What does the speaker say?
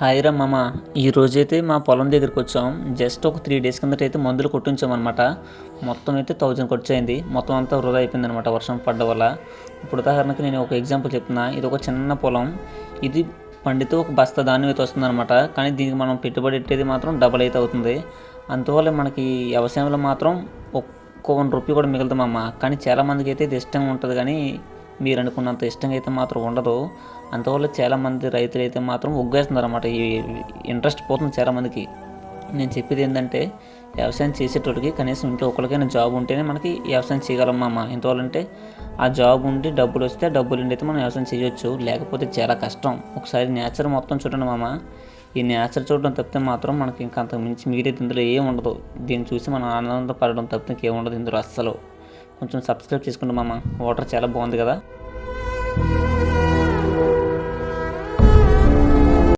Hi రా మామ. ఈ రోజైతే మా పొలం దగ్గరికి వచ్చాం. జస్ట్ ఒక త్రీ డేస్ కిందట అయితే మందులు కొట్టించామన్నమాట. మొత్తం అయితే థౌజండ్ ఖర్చయింది. మొత్తం అంతా వృధా అయిపోయింది అనమాట వర్షం పడ్డ వల్ల. ఇప్పుడు ఉదాహరణకి నేను ఒక ఎగ్జాంపుల్ చెప్తున్నా. ఇది ఒక చిన్న పొలం. ఇది పండితే ఒక బస్తా ధాన్యం అయితే వస్తుందన్నమాట. కానీ దీనికి మనం పెట్టుబడి పెట్టేది మాత్రం డబల్ అయితే అవుతుంది. అందువల్ల మనకి వ్యవసాయంలో మాత్రం ఒక్క వన్ రూపీ కూడా మిగులుతామమ్మ కానీ చాలామందికి అయితే ఇది ఇష్టంగా ఉంటుంది. కానీ మీరు అనుకున్నంత ఇష్టంగా అయితే మాత్రం ఉండదు. అందువల్ల చాలామంది రైతులు అయితే మాత్రం ఒగ్గేస్తున్నారు అనమాట ఈ ఇంట్రెస్ట్ పోతుంది చాలామందికి. నేను చెప్పేది ఏంటంటే వ్యవసాయం చేసేటోడికి కనీసం ఇంట్లో ఒకరికైనా జాబ్ ఉంటేనే మనకి వ్యవసాయం చేయగలం మామ. ఎంతవల్లంటే ఆ జాబ్ ఉండి డబ్బులు వస్తే డబ్బులు ఉండి అయితే మనం వ్యవసాయం చేయొచ్చు. లేకపోతే చాలా కష్టం. ఒకసారి నేచర్ మొత్తం చూడండి మామ. ఈ నేచర్ చూడడం తప్పితే మాత్రం మనకి ఇంకా అంత మించి మిగిలేదు ఇందులో ఏం ఉండదు. దీన్ని చూసి మనం ఆనందపడడం తప్పితే ఇంకేం ఉండదు ఇందులో అస్సలు. కొంచెం సబ్స్క్రైబ్ చేసుకోండి మామ. వాటర్ చాలా బాగుంది కదా.